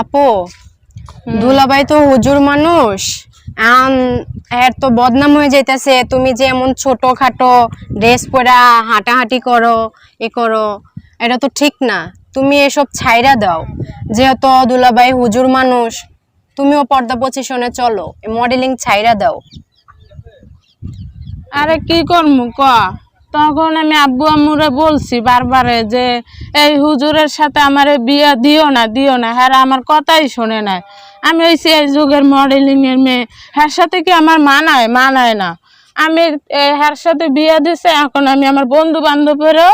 আপু, দুলাভাই তো হুজুর মানুষ। এর তো বদনাম হয়ে যাইতেছে। তুমি যে এমন ছোট খাটো ড্রেস পরা, হাঁটাহাঁটি করো, এ করো, এটা তো ঠিক না। তুমি এসব ছাইরা দাও। যেহেতু দুলাভাই হুজুর মানুষ, তুমিও পর্দা পজিশনে চলো মডেলিং ছাইরা দাও। আরে কি করমু, ক? তখন আমি আব্বু আম্মুরে বলছি বারবারে যে, এই হুজুরের সাথে আমারে বিয়া দিও না দিও না। হ্যাঁ আমার কথাই শোনে না। আমি ওই সেই যুগের মডেলিং এর মেয়ে। হ্যার সাথে কি আমার মানায়? মানায় না। আমি হ্যার সাথে বিয়া দিছে, এখন আমি আমার বন্ধু বান্ধবেরও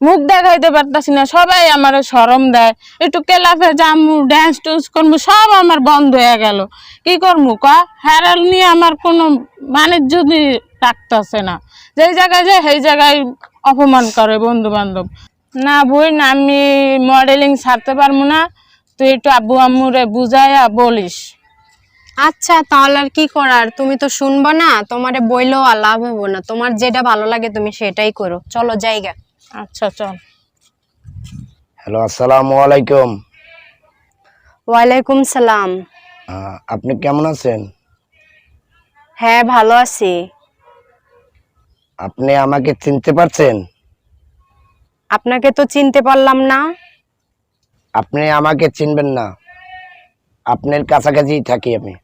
মুখ দেখাইতে পারতাছি না। সবাই আমার সরম দেয়। একটু কেলাফে জামু ড্যান্স টুন্স করব সব আমার বন্ধ হয়ে গেল। কি করব ক? হ্যারাল নিয়ে আমার কোনো বাণিজ্য রাখতেছে না। যেই জায়গায় যায় সেই জায়গায় অপমান করে বন্ধু বান্ধব না বই না আমি মডেলিং ছাড়তে পারব না। তুই একটু আব্বু আম্মুরে বুঝাইয়া বলিস। আচ্ছা তাহলে আর কি করার? তুমি তো শুনবা না তোমারে বইলেও আর লাভ হব না। তোমার যেটা ভালো লাগে তুমি সেটাই করো। চলো জায়গা আচ্ছা চল। হ্যালো আসসালামু আলাইকুম। ওয়ালাইকুম সালাম। আহ, আপনি কেমন আছেন? হ্যাঁ ভালো আছি। আপনি আমাকে চিনতে পারছেন? আপনাকে তো চিনতে পারলাম না। আপনি আমাকে চিনবেন না। আপনার কাছাকাছি থাকি আমি।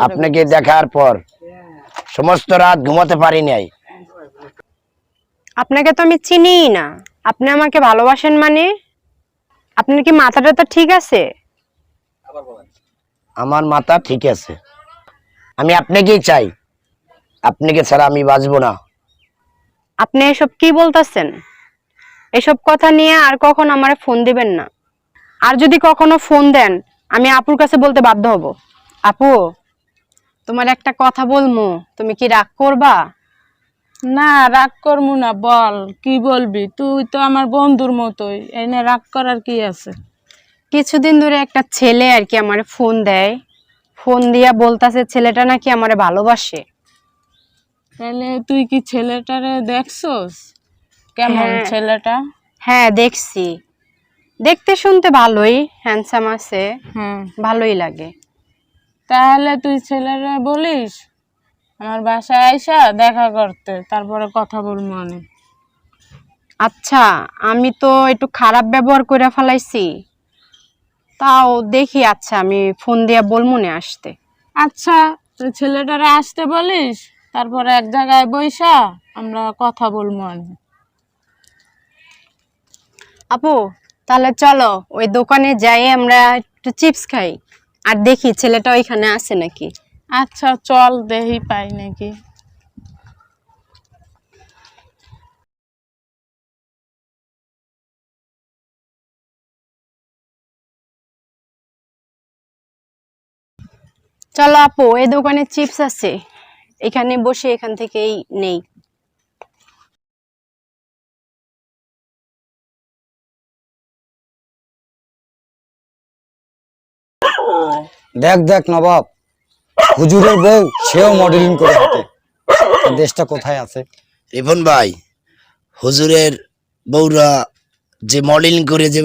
আপনাকে দেখার পর সমস্ত রাত ঘুমাতে পারি নাই। আপনাকে তো আমি চিনিই না। আপনি আমাকে ভালোবাসেন মানে? আপনার কি মাথাটা তো ঠিক আছে? আমার মাথা ঠিক আছে। আমি আপনাকেই চাই। আপনাকে ছাড়া আমি বাঁচবো না। আপনি এসব কি বলতেছেন? এসব কথা নিয়ে আর কখন আমারে ফোন দিবেন না। আর যদি কখনো ফোন দেন আমি আপুর কাছে বলতে বাধ্য হব। আপু তোমার একটা কথা বলমু তুমি কি রাগ করবা? না রাগ করব না বল কি বলবি? তুই তো আমার বন্ধুর মতোই এনে রাগ করার কি আছে? কিছুদিন ধরে একটা ছেলে আর কি আমারে ফোন দেয়। ফোন দিয়া বলতাছে ছেলেটা নাকি আমারে ভালোবাসে। তাহলে তুই কি ছেলেটারে দেখছস? কেমন হ্যাঁ। ছেলেটা? হ্যাঁ দেখছি। দেখতে শুনতে ভালোই হ্যান্ডসাম আছে। হ্যাঁ ভালোই লাগে। তাহলে তুই ছেলেরা বলিস? আমার বাসায় আইসা দেখা করতে তারপরে কথা বলব আমি। আচ্ছা আমি তো একটু খারাপ ব্যবহার করে ফেলাইছি। তাও দেখি আচ্ছা আমি ফোন দিয়া বলমুনে আসতে। আচ্ছা তুই ছেলেটারে আসতে বলিস? তারপরে এক জায়গায় বইসা আমরা কথা বলব আমি আপু তাহলে চলো ওই দোকানে যাই আমরা একটু চিপস খাই। আর দেখি ছেলেটা ওইখানে আছে নাকি? আচ্ছা চল দেহি পাই নাকি। চলো আপু এই দোকানে চিপস আছে। এখানে বসে এখান থেকেই নেই। দেখ দেখ নবাব হুজুরের বউ সেও মডেলিং করে হাঁটে। দেশটা কোথায় আছে? রিপন ভাই হুজুরের বউরা যে মডেলিং করে যে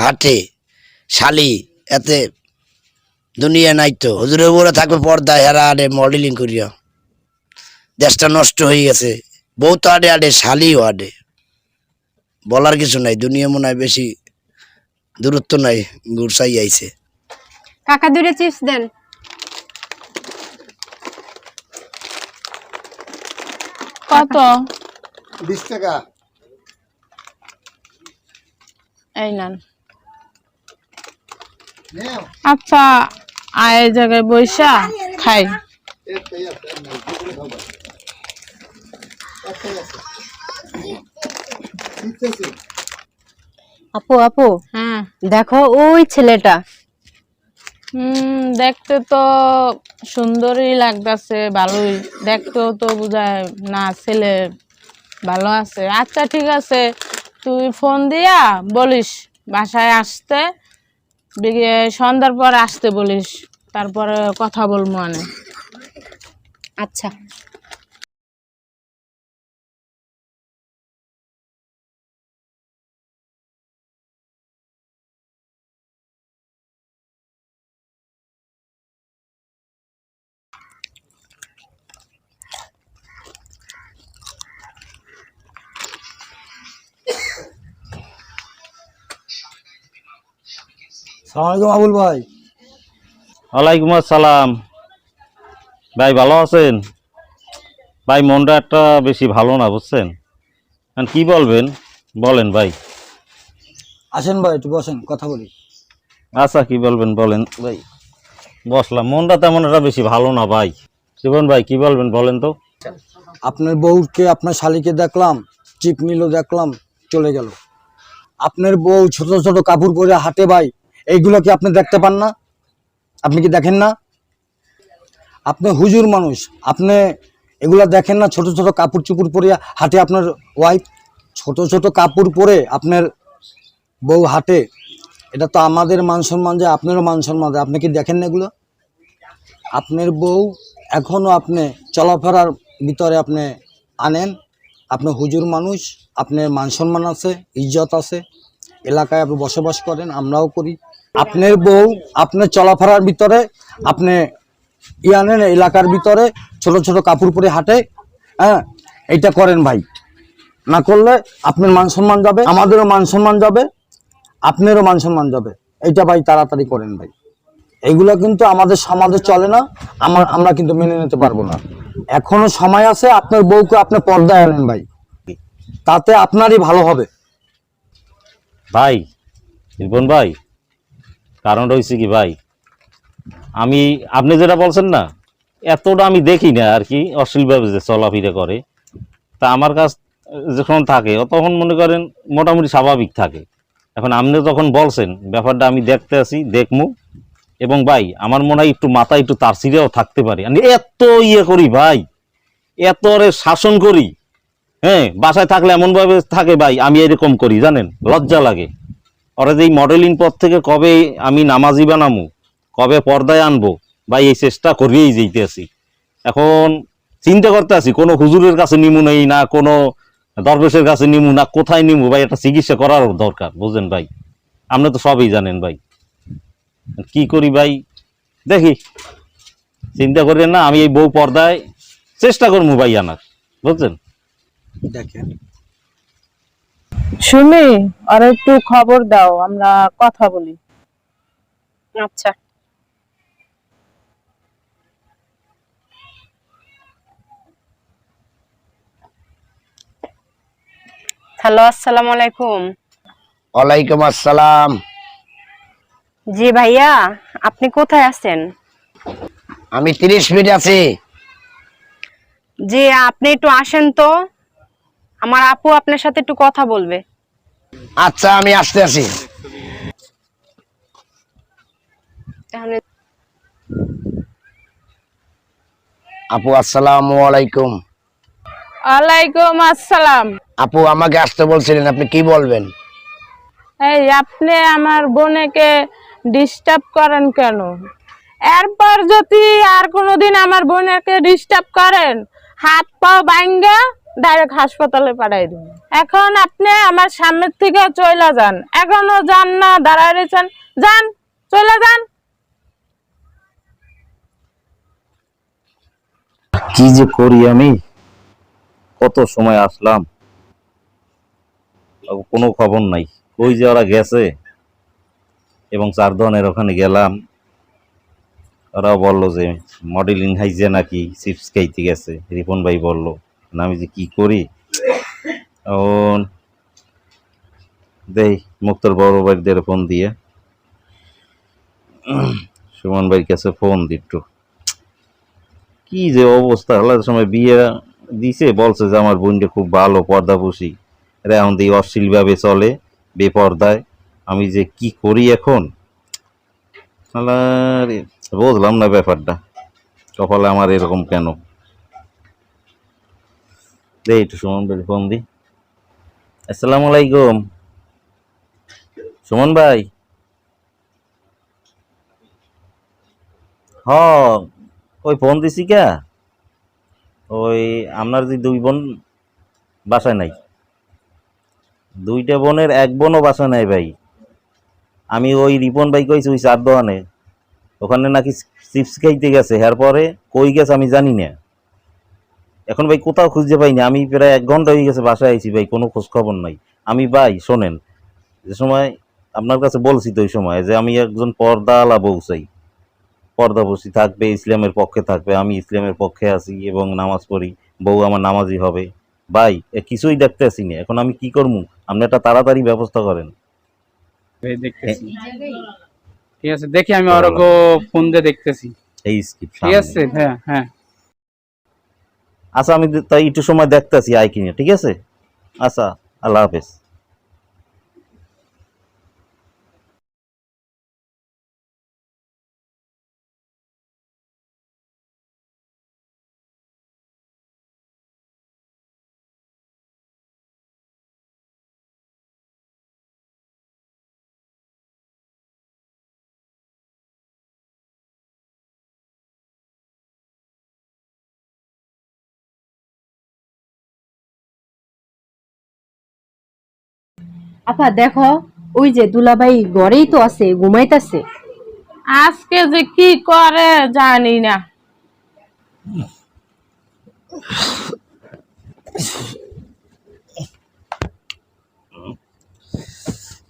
হাঁটে শালি এতে দুনিয়া নাই তো। হুজুরের বউরা থাকবে পর্দায় হেরা মডেলিং করিয়া। দেশটা নষ্ট হয়ে গেছে। বউ তো আডে আডে শালিও আডে। বলার কিছু নাই দুনিয়া মনে হয় বেশি দূরত্ব নাই গুরসাই আইছে। কাকা দূরে চিপস দেন। কত? বিশ টাকা। এই নেন। আচ্ছা আয় জায়গায় বইসা খাই। আপু আপু হ্যাঁ। দেখো ওই ছেলেটা। হুম দেখতে তো সুন্দরই লাগতেছে ভালোই। দেখতেও তো বোঝায় না ছেলে ভালো আছে। আচ্ছা ঠিক আছে তুই ফোন দিয়া বলিস বাসায় আসতে সন্ধ্যার পর আসতে বলিস তারপরে কথা বলব মানে। আচ্ছা। আবুল ভাই। ওয়ালাইকুম আসসালাম। ভাই ভালো আছেন? ভাই মনটা একটা বেশি ভালো না বুঝছেন? কি বলবেন? বলেন ভাই। আসেন ভাই একটু বসেন কথা বলি। আচ্ছা কি বলবেন বলেন ভাই। বসলাম মনটা তেমন একটা বেশি ভালো না ভাই। জীবন ভাই কি বলবেন বলেন তো। আপনার বউকে আপনার শালিকে দেখলাম চিপ নিল দেখলাম চলে গেল। আপনার বউ ছোট ছোট কাপড় পরে হাঁটে ভাই এইগুলো কি আপনি দেখতে পান না? আপনি কি দেখেন না? আপনি হুজুর মানুষ, আপনি এগুলো দেখেন না? ছোট ছোট কাপড় চুপুর পরে হাঁটে আপনার ওয়াইফ ছোট ছোট কাপড় পরে আপনার বউ হাটে। এটা তো আমাদের মান সম্মান যে আপনারও মান সম্মান আপনি কি দেখেন না এগুলো? আপনার বউ এখনও আপনি চলাফেরার ভিতরে আপনি আনেন। আপনি হুজুর মানুষ, আপনার মান সম্মান আছে, ইজ্জত আছে। এলাকায় আপনি বসবাস করেন, আমরাও করি। আপনার বউ, আপনার চলাফেরার ভিতরে, আপনি ই আনেন এলাকার ভিতরে ছোট ছোট কাপড় পরে হাঁটে হ্যাঁ এইটা করেন ভাই। না করলে আপনার মান সম্মান যাবে, আমাদেরও মান সম্মান যাবে, আপনারও মান সম্মান যাবে। এইটা ভাই তাড়াতাড়ি করেন ভাই। এইগুলো কিন্তু আমাদের সমাজে চলে না আমার আমরা কিন্তু মেনে নিতে পারব না। এখনও সময় আছে, আপনার বউকে আপনি পর্দায় আনেন ভাই। তাতে আপনারই ভালো হবে। ভাই জীবন ভাই কারণ রয়েছে কি ভাই? আমি, আপনি যেটা বলছেন না, এতটা আমি দেখি না আর কি, অশ্লীলভাবে যে চলাফিরা করে। তা আমার কাছ যখন থাকে, তখন মনে করেন মোটামুটি স্বাভাবিক থাকে। এখন আপনি যখন বলছেন, ব্যাপারটা আমি দেখতে আসি দেখমু। এবং ভাই, আমার মনে হয় একটু মাথায় একটু তার সিরেও থাকতে পারে। আমি এত ইয়ে করি ভাই, এত ওরে শাসন করি হ্যাঁ? বাসায় থাকলে এমনভাবে থাকে ভাই, আমি এরকম করি, জানেন? লজ্জা লাগে। যে এই মডেলিং পথ থেকে কবে আমি নামাজি বানামু, কবে পর্দায় আনব ভাই এই চেষ্টা করিয়েই যেতে আছি। এখন চিন্তা করতে আছি, কোনো হুজুরের কাছে নিমু নেই না, কোনো দরবেশের কাছে নিমু না, কোথায় নিমু ভাই? একটা চিকিৎসা করার দরকার বুঝলেন ভাই। আপনি তো সবই জানেন ভাই। কি করি ভাই? দেখি। চিন্তা করেন না, আমি এই বউ পর্দায় চেষ্টা করব ভাই আনার, বুঝছেন? দেখেন। শুনি আর একটু খবর দাও আমরা কথা বলি। আচ্ছা। হ্যালো আসসালামু আলাইকুম। ওয়ালাইকুম আসসালাম। জি ভাইয়া আপনি কোথায় আছেন? আমি তিরিশ মিনিট আছি। জি আপনি একটু আসেন তো। আমার আপু আপনার সাথে একটু কথা বলবে। আচ্ছা আমি আসতে আছি তাহলে আপু আসসালামু আলাইকুম। ওয়ালাইকুম আসসালাম। আপু আমাকে আসতে বলছিলেন আপনি কি বলবেন? এই আপনি আমার বোনেকে ডিস্টার্ব করেন কেন? এরপর যদি আর কোনোদিন আমার বোনেকে ডিস্টার্ব করেন হাত পা ভাঙ্গা ডাইরেক্ট হাসপাতালে পাঠাই দিন এখন আপনি আমার সামনের থেকে চলে যান। এখনও যান না, দাঁড়ায় রয়েছেন। যান চলে যান। কি যে করি আমি? কত সময় আসলাম? কোনো খবর নাই। ওই যে ওরা গেছে? এবং চার ধনের ওখানে গেলাম। ওরাও বলল যে মডেলিং হাইজে নাকি চিপস খাইতে গেছে। রিপন ভাই বলল। আমি যে কি করি? দেই, মুক্তর বড় ভাইদের ফোন দিয়ে। সুমন ভাইয়ের কাছে ফোন দিট্টু কি যে অবস্থা আল্লাহর সময় বিয়ে দিছে, বলছে যে আমার বোনটা খুব ভালো পর্দাপুষি। এরা এখন দিয়ে অশ্লীলভাবে চলে, বেপর্দায়। আমি যে কি করি এখন? বুঝলাম না ব্যাপারটা। কপালে আমার এরকম কেন? দে একটু সুমন ভাই ফোন দি আসসালামু আলাইকুম। সুমন ভাই। হ, ওই ফোন দিছি কে? ওই আপনার যে দুই বোন বাসায় নাই। দুইটা বোনের এক বোনও বাসায় নাই ভাই। আমি ওই রিপন ভাই কইছি ওই চার দোকানে। ওখানে নাকি চিপস খাইতে গেছে এর পরে কই গেছে আমি জানি না। এখন ভাই কোথাও খুঁজতে পাইনি। আমি প্রায় এক ঘণ্টা হয়ে গেছে বাসায় আইছি ভাই কোনো খোঁজ খবর নাই। আমি ভাই শোনেন যে সময় আপনার কাছে বলছি তো ওই সময় যে আমি একজন পর্দাওয়ালা বউ চাই। পর্দাবসী থাকবে ইসলামের পক্ষে থাকবে আমি ইসলামের পক্ষে আছি এবং নামাজ পড়ি বউ আমার নামাজি হবে। ভাই এ কিছুই দেখতে আসি না। এখন আমি কি করব আপনি একটা তাড়াতাড়ি ব্যবস্থা করেন। দেখতেছি। ঠিক আছে দেখি আমি অরগ ফোন দিয়ে দেখতেছি। এই স্কিপ ঠিক আছে হ্যাঁ হ্যাঁ। আচ্ছা আমি তাই একটু সময় দেখতেছি আই কিনে ঠিক আছে? আচ্ছা আল্লাহ হাফেজ। আপা দেখো ওই যে দুলাভাই ঘরেই তো আছে ঘুমাইতাছে। আজকে যে কি করে জানি না।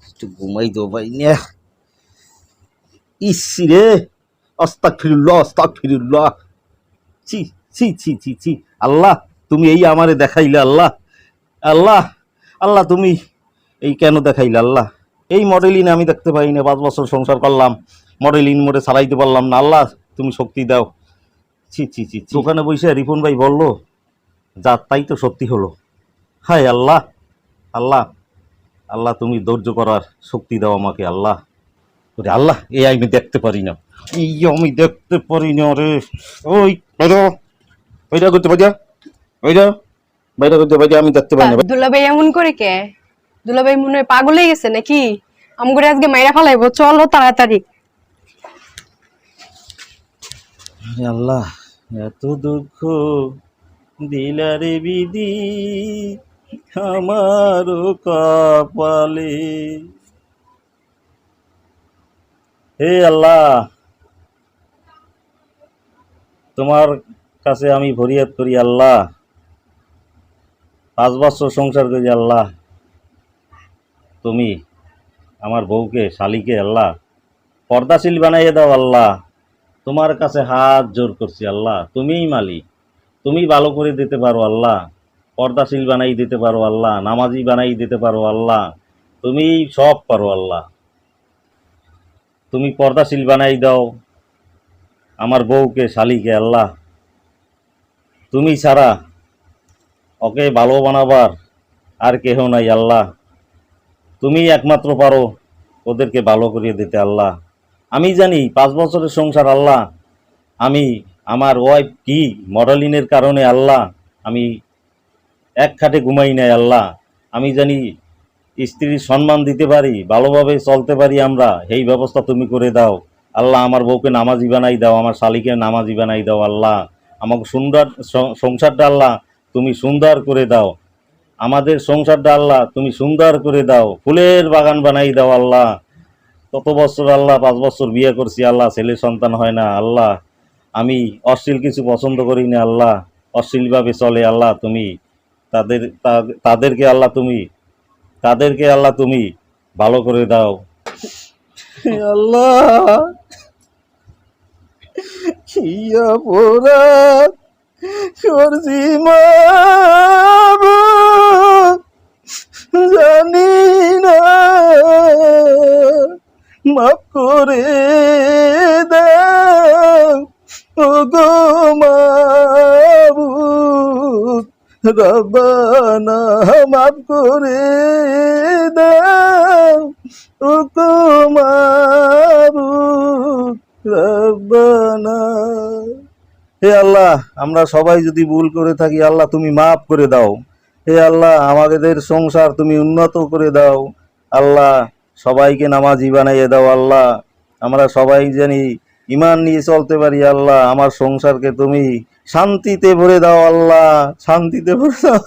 একটু ঘুমাই দো ভাই না। ইসি রে অস্তাক ফিরুল্লাহ অস্তাক ফিরুল্লাহ ছি ছি ছি ছি ছি। আল্লাহ তুমি এই আমারে দেখাইলে আল্লাহ। আল্লাহ আল্লাহ তুমি এই কেন দেখাইল আল্লাহ? এই মডেলিন আমি দেখতে পাই না, পাঁচ বছর সংসার করলাম মডেলিন মোড়ে চালাইতে পারলাম না। আল্লাহ, তুমি শক্তি দাও। ছি ছি ছি। ওখানে বসে রিপন ভাই বলল, যা, তাই তো সত্যি হলো। হায় আল্লাহ আল্লাহ আল্লাহ, তুমি ধৈর্য করার শক্তি দাও আমাকে, আল্লাহ। ওরে আল্লাহ এই আমি দেখতে পারি না। এই আমি দেখতে পারি না রে। ওই, বাইরে করতে পারি বাইরে বাইরে করতে পারি আমি দেখতে পারি না। দুলাভাই এমন করে কে? দুলাভাই মনে হয় পাগল গেছে নাকি? আমগরে আজকে মাইরা ফালাইবো, চলো তাড়াতাড়ি। আল্লাহ, এত দুঃখ দিলারে বিধি আমারও কপালে। হে আল্লাহ, তোমার কাছে আমি ফরিয়াদ করি আল্লাহ। পাঁচ বছর সংসার করি আল্লাহ। তুমি আমার বউকে, শালিকে, আল্লাহ, পর্দাশীল বানাইয়ে দাও, আল্লাহ। তোমার কাছে হাত জোর করছি, আল্লাহ। তুমিই মালিক। তুমি ভালো করে দিতে পারো, আল্লাহ। পর্দাশীল বানাই দিতে পারো, আল্লাহ। নামাজি বানাই দিতে পারো, আল্লাহ। তুমি সব পারো, আল্লাহ। তুমি পর্দাশীল বানাই দাও, আমার বউকে, শালিকে, আল্লাহ। তুমি ছাড়া ওকে ভালো বানাবার আর কেহ নাই, আল্লাহ। তুমি একমাত্র পারো ওদেরকে ভালো করিয়ে দিতে, আল্লাহ। আমি জানি পাঁচ বছরের সংসার, আল্লাহ। আমি, আমার ওয়াইফ কি মডেলিনের কারণে, আল্লাহ। আমি এক খাটে ঘুমাই নাই, আল্লাহ। আমি জানি স্ত্রীর সম্মান দিতে পারি, ভালোভাবে চলতে পারি আমরা। এই ব্যবস্থা তুমি করে দাও। আল্লাহ, আমার বউকে নামাজি বানাই দাও, আমার শালিকে নামাজি বানাই দাও, আল্লাহ। আমাকে সুন্দর সংসারটা, আল্লাহ, তুমি সুন্দর করে দাও। আমাদের সংসারটা আল্লাহ, তুমি সুন্দর করে দাও। ফুলের বাগান বানাই দাও আল্লাহ। কত বছর আল্লাহ, পাঁচ বছর বিয়ে করছি আল্লাহ, ছেলে সন্তান হয় না আল্লাহ। আমি অশ্লীল কিছু পছন্দ করি না আল্লাহ। অশ্লীলভাবে চলে আল্লাহ তুমি। তাদের তাদেরকে আল্লাহ তুমি। তাদেরকে আল্লাহ তুমি। ভালো করে দাও। আল্লাহ পোরা করছি জানি না। মাফ করে দাও। রব্বানা মাফ করে দাও। মাবুদ রব্বানা। হে আল্লাহ, আমরা সবাই যদি ভুল করে থাকি, আল্লাহ তুমি মাফ করে দাও। হে আল্লাহ, আমাদের সংসার তুমি উন্নত করে দাও। আল্লাহ, সবাইকে নামাজি বানাইয়ে দাও, আল্লাহ। আমরা সবাই জানি ইমান নিয়ে চলতে পারি, আল্লাহ। আমার সংসারকে তুমি শান্তিতে ভরে দাও, আল্লাহ। শান্তিতে ভরে দাও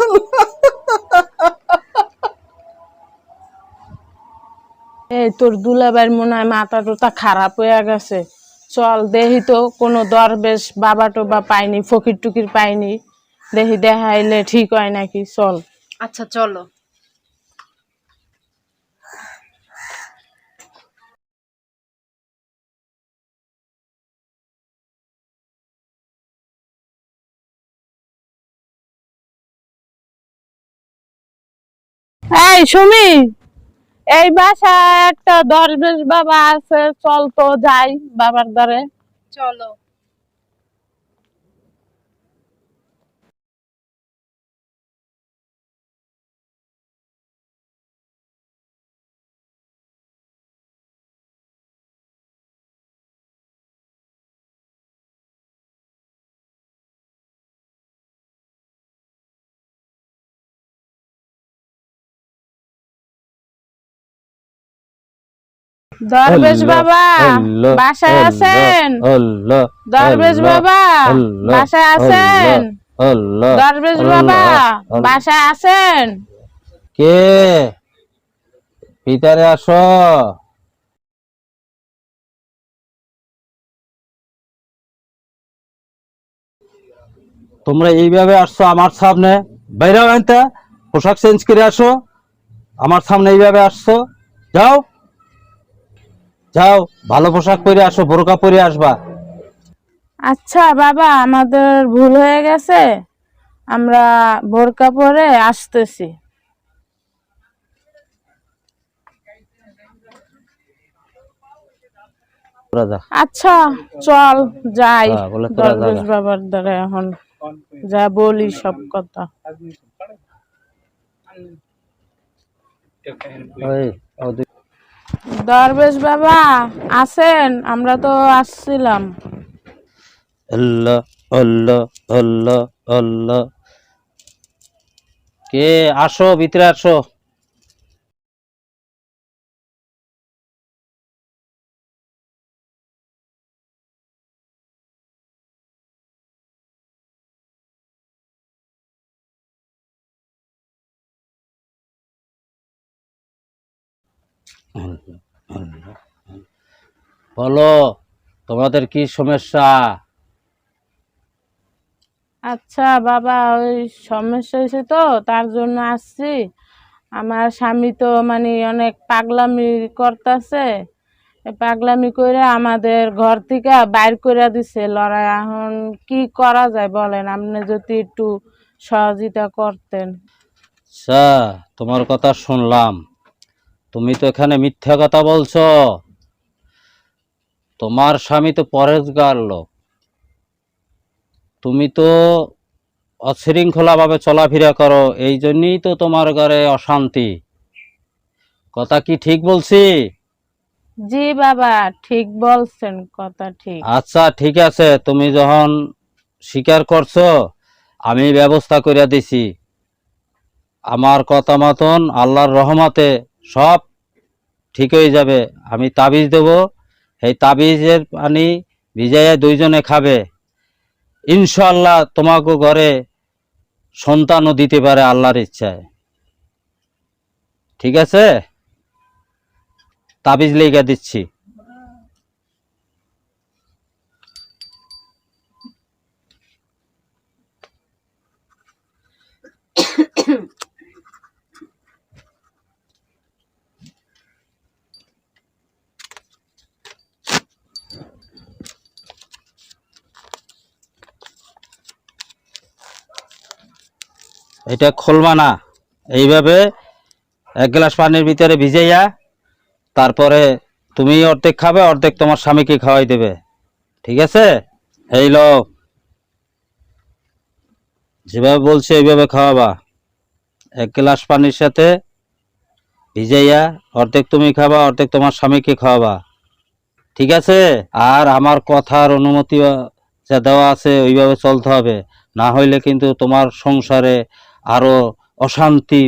এই তোর দুলাবার মনে হয় মাথা টোটা খারাপ হয়ে গেছে। চল দেহি তো কোনো দরবেশ বাবা টোবা পাইনি ফকির টুকির পাইনি দেহি দেখাইলে ঠিক হয় নাকি? চল। আচ্ছা চলো। এই সুমি! এই বাসায় একটা দরবেশ বাবা আছে চল তো যাই বাবার দরে চলো। দরবেশ বাবা বাসায় আছেন? দরবেশ বাবা বাসায় আছেন? দরবেশ বাবা বাসায় আছেন? কে? ভিতরে আসো। তোমরা এইভাবে আসছো আমার সামনে? বাইরে পোশাক চেঞ্জ করে আসো। আমার সামনে এইভাবে আসছো। যাও। যাও ভালো পোশাক পরে আসো বোরকা পরে আসবা। আচ্ছা বাবা আমাদের ভুল হয়ে গেছে। আমরা বোরকা পরে আসতেছি। আচ্ছা চল যাই। হ্যাঁ, দরবেশ বাবার দ্বারা এখন যা বলি সব কথা। ওই, দরবেশ বাবা আছেন আমরা তো আসছিলাম। আল্লাহ আল্লাহ আল্লাহ আল্লাহ কে আসো ভিতরে আসো। বলো তোমাদের কি সমস্যা? আচ্ছা বাবা ওই সমস্যা হয়েছে তো তার জন্য আসছি। আমার স্বামী তো মানে অনেক পাগলামি করতেছে। পাগলামি করে আমাদের ঘর থেকে বাইর করে দিছে লড়াই। এখন কি করা যায় বলেন? আপনি যদি একটু সহযোগিতা করতেন। আচ্ছা তোমার কথা শুনলাম। তুমি তো এখানে মিথ্যা কথা বলছো। তোমার স্বামী তো পরেজগার লোক। তুমি তো অশৃঙ্খলাভাবে চলাফেরা করো এই জন্যই তো তোমার ঘরে অশান্তি। কথা কি ঠিক বলছি? জি বাবা ঠিক বলছেন কথা ঠিক। আচ্ছা ঠিক আছে তুমি যখন স্বীকার করছ আমি ব্যবস্থা করে দিছি। আমার কথা মতন আল্লাহর রহমতে সব ঠিক হয়ে যাবে আমি তাবিজ দেব। এই তাবিজের পানি ভিজাইয়া দুইজনে খাবে। ইনশাল্লাহ তোমাকে ঘরে সন্তানও দিতে পারে আল্লাহর ইচ্ছায়। ঠিক আছে? তাবিজ লেগে দিচ্ছি। এটা খুলবা না। এইভাবে এক গ্লাস পানির ভিতরে ভিজাইয়া তারপরে তুমি অর্ধেক খাবে, অর্ধেক তোমার স্বামীকে খাওয়াই দেবে। ঠিক আছে? এই লো। যেভাবে বলছে এইভাবে খাওয়াবা। এক গ্লাস পানির সাথে ভিজাইয়া অর্ধেক তুমি খাবা, অর্ধেক তোমার স্বামীকে খাওয়াবা। ঠিক আছে? আর আমার কথার অনুমতি যা দেওয়া আছে, ওইভাবে চলতে হবে। না হইলে কিন্তু তোমার সংসারে আরও অশান্তি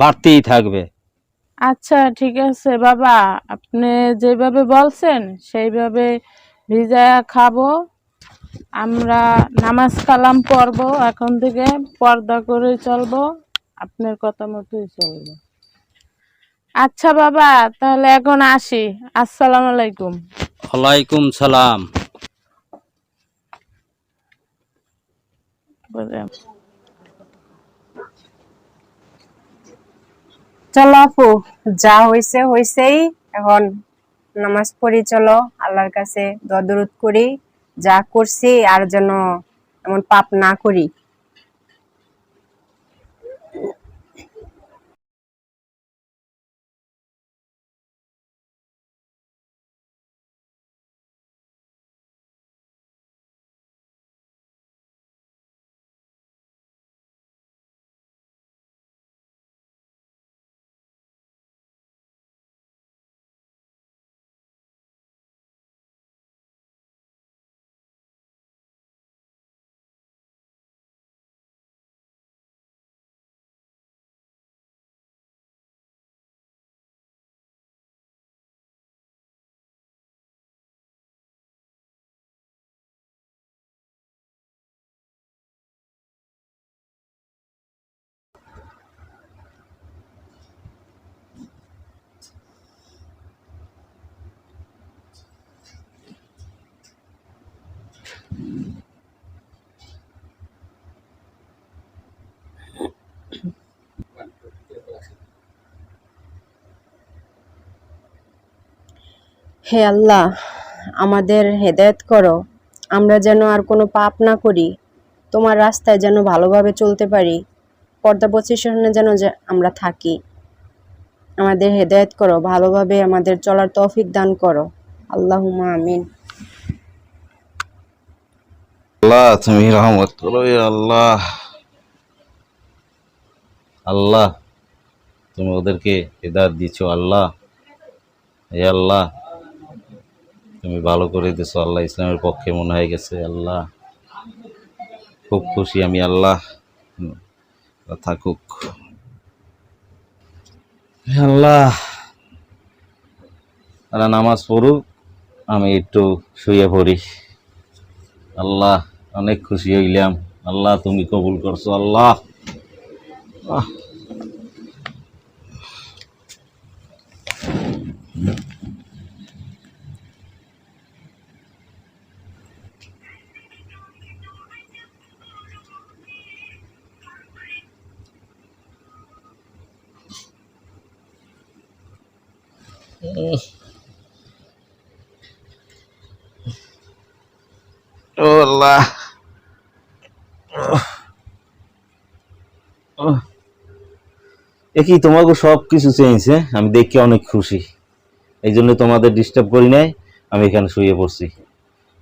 বাড়তেই থাকবে। আচ্ছা ঠিক আছে বাবা। আপনি যেভাবে বলছেন সেইভাবে ভিজায়া খাব। আমরা নামাজ কালাম পড়ব এখন থেকে পর্দা করে চলবো আপনার কথা মতোই চলবো। আচ্ছা বাবা তাহলে এখন আসি। আসসালামু আলাইকুম। ওয়ালাইকুম সালাম। চলো আপু, যা হয়েছে হয়েছেই এখন নামাজ পড়ি, চলো, আল্লাহর কাছে দদরুদ দরুদ করি। যা করছি, আর যেন এমন পাপ না করি। হে আল্লাহ, আমাদের হেদায়েত করো। আমরা যেন আর কোনো পাপ না করি, তোমার রাস্তায় যেন ভালোভাবে চলতে পারি, পর্দা পজিশনে যেন আমরা থাকি। আমাদের হেদায়েত করো, ভালোভাবে আমাদের চলার তৌফিক দান করো। আল্লাহুম্মা আমিন। আল্লাহ, তুমি রহমত করো আল্লাহ। আল্লাহ, তুমি ওদেরকে হেদায়ত দিচ্ছ আল্লাহ। এ আল্লাহ। তুমি ভালো করে দিছো আল্লাহ, ইসলামের পক্ষে মনে হয়ে গেছে, আল্লাহ। খুব খুশি আমি, আল্লাহ। থাকুক। আল্লাহ তারা নামাজ পড়ুক, আমি একটু শুয়ে পড়ি। আল্লাহ, অনেক খুশি হইলাম। আল্লাহ, তুমি কবুল করছ, আল্লাহ। আহ। আল্লাহ একই তোমাকে সব কিছু চেয়েছে আমি দেখে অনেক খুশি। এই জন্য তোমাদের ডিস্টার্ব করি নাই আমি এখানে শুয়ে পড়ছি।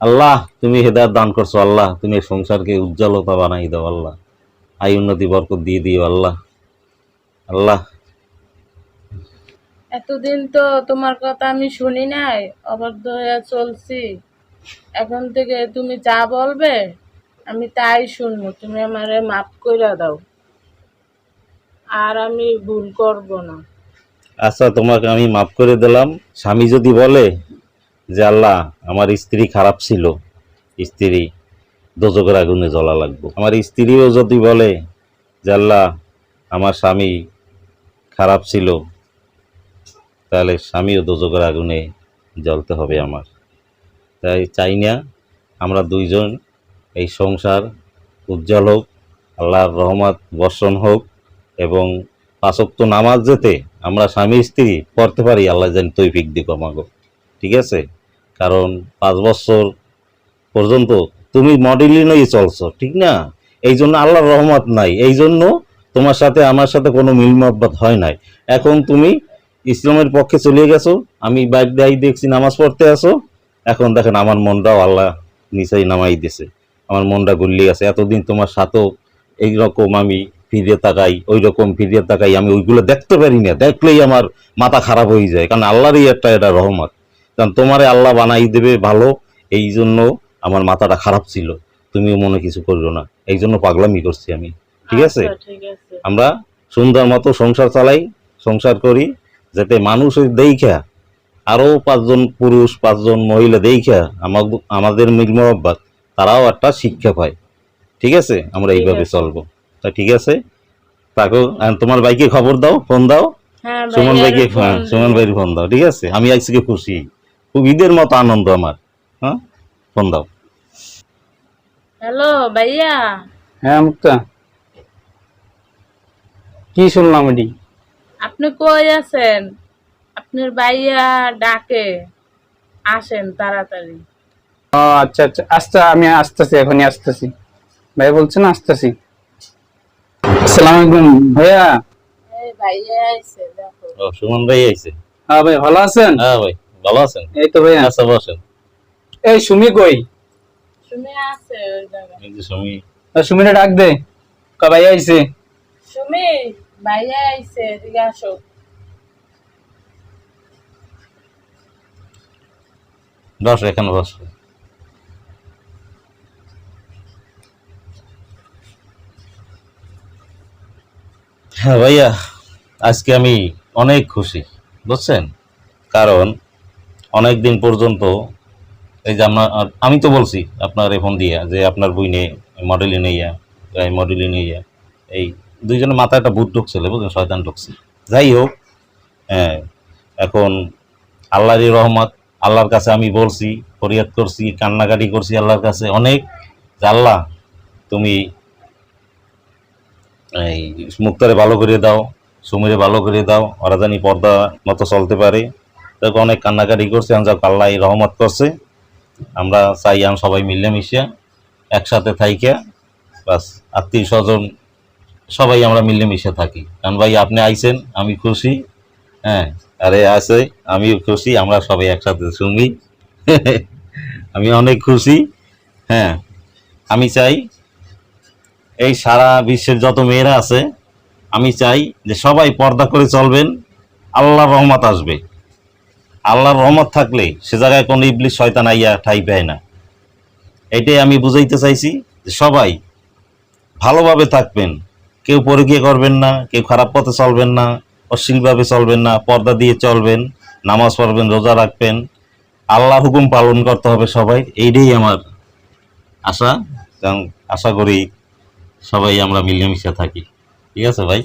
আল্লাহ তুমি হেদায়ত দান করছ আল্লাহ তুমি সংসারকে উজ্জ্বলতা বানাই দাও আল্লাহ। আই উন্নতি বরকত দিয়ে দিও আল্লাহ। আল্লাহ। এতদিন তো তোমার কথা আমি শুনি নাই অবাধ্য হয়ে চলছি। এখন থেকে তুমি যা বলবে, আমি তাই শুনব। তুমি আমারে মাফ কইরা দাও। আর আমি ভুল করব না। আচ্ছা তোমাকে আমি মাফ করে দিলাম। স্বামী যদি বলে যে, আল্লাহ, আমার স্ত্রী খারাপ ছিল, স্ত্রী দোজকের আগুনে জ্বলা লাগবো। আমার স্ত্রীও যদি বলে যে, আল্লাহ, আমার স্বামী খারাপ ছিল, তাহলে স্বামীও দোজকের আগুনে জ্বলতে হবে আমার। তাই চাই না আমরা দুইজন এই সংসার উজ্জ্বল হোক, আল্লাহর রহমত বর্ষণ হোক এবং পাঁচক্ত নামাজ যেতে আমরা স্বামী স্ত্রী পড়তে পারি, আল্লাহ জানি তৈফিক দিক আমাকে ঠিক আছে? কারণ পাঁচ বছর পর্যন্ত তুমি মডেলই নই চলছো, ঠিক না? এই জন্য আল্লাহর রহমত নাই, এই জন্য তোমার সাথে, আমার সাথে কোনো মিল হয় নাই। এখন তুমি ইসলামের পক্ষে চলে গেছো, আমি বাইক দায়ী দেখছি নামাজ পড়তে আসো এখন দেখেন আমার মনটাও আল্লাহ নিচাই নামাই দিছে আমার মনটা গুল্লি আছে। এতদিন তোমার সাথেও এইরকম আমি ফিরে তাকাই ওই রকম ফিরে তাকাই আমি ওইগুলো দেখতে পারি না। দেখলেই আমার মাথা খারাপ হয়ে যায়। কারণ আল্লাহরই একটা এটা রহমত। কারণ তোমারে আল্লাহ বানাই দেবে ভালো এই জন্য আমার মাথাটা খারাপ ছিল। তুমিও মনে কিছু করল না। এই জন্য পাগলামি করছি আমি। ঠিক আছে? আচ্ছা, ঠিক আছে। আমরা সুন্দর মতো সংসার চালাই সংসার করি যাতে মানুষ দেখা আরও পাঁচজন পুরুষ পাঁচজন মহিলা দেখা আমাদের আমাদের মিল মোহাব্বত তারাও একটা শিক্ষা পায়। ঠিক আছে? আমরা এইভাবে চলবো। তা ঠিক আছে? তাকে তোমার ভাইকে খবর দাও ফোন দাও। হ্যাঁ সুমন ভাইকে ফোন হ্যাঁ। সুমন ভাইয়ের ফোন দাও ঠিক আছে? আমি আজকে খুশি। খুব ঈদের মতো আনন্দ আমার। হ্যাঁ? ফোন দাও। হ্যালো ভাইয়া। হ্যাঁ মুক্তা। কি শুনলাম এটি? আপনি কই আছেন? আপনার ভাইয়া ডাকে আসেন তাড়াতাড়ি। ও আচ্ছা আচ্ছা আস্তে আমি আসতেছি এখনই আসতেছি। ভাই বলছেন আসতেছি। আসসালামু আলাইকুম ভাইয়া। এই ভাইয়া আইছে দেখো। ও সুমন ভাই আইছে। হ্যাঁ ভাই ভালো আছেন? হ্যাঁ ভাই ভালো আছেন? এই তো ভাইয়া। আচ্ছা বসেন। এই সুমি কই? সুমি আছে ওই জায়গায়। এই যে সুমি। ও, সুমিরে ডাক দে। কা ভাইয়া আইছে। সুমি ভাইয়া আইছে এদিকে আসো। বস এখানে বস হ্যাঁ ভাইয়া, আজকে আমি অনেক খুশি, বুঝছেন? কারণ অনেক দিন পর্যন্ত এই যে আপনার, আমি তো বলছি আপনার এই ফোন দিয়া যে আপনার বইনে মডেলি নিয়ে মডেলি নিয়ে, এই দুইজনের মাথায় একটা ভূত ঢুকছিল বুঝলেন? শয়তান ঢুকছে। যাই হোক হ্যাঁ এখন আল্লাহরই রহমত আল্লাহর কাছে আমি বলছি, ফরিয়াদ করছি, কান্নাকাটি করছি আল্লাহর কাছে অনেক। আল্লাহ, তুমি এই মুক্তারে ভালো করে দাও, সুমিরে ভালো করে দাও, ওরা জানি পর্দা মতো চলতে পারে। তোকে অনেক কান্নাকাটি করছে যাক আল্লাহ রহমত করছে। আমরা চাই আম সবাই মিলেমিশে একসাথে থাইকে, বাস আত্মীয় স্বজন সবাই আমরা মিলেমিশে থাকি। কারণ ভাই, আপনি আইছেন, আমি খুশি। হ্যাঁ আরে আছে, আমিও খুশি, আমরা সবাই একসাথে সঙ্গী আমি অনেক খুশি হ্যাঁ আমি চাই এই সারা বিশ্বের যত মেয়েরা আছে, আমি চাই যে সবাই পর্দা করে চলবেন, আল্লাহর রহমত আসবে। আল্লাহর রহমত থাকলে সে জায়গায় কোনো ইবলিশ শয়তান আইয়া ঠাই পায় না। এটাই আমি বুঝাইতে চাইছি যে সবাই ভালোভাবে থাকবেন, কেউ পরকীয়া করবেন না, কেউ খারাপ পথে চলবেন না অশ্লীলভাবে চলবেন না, পর্দা দিয়ে চলবেন, নামাজ পড়বেন, রোজা রাখবেন। আল্লাহ হুকুম পালন করতে হবে সবাই, এইটাই আমার আশা। কারণ আশা করি সবাই আমরা মিলেমিশে থাকি। ঠিক আছে ভাই।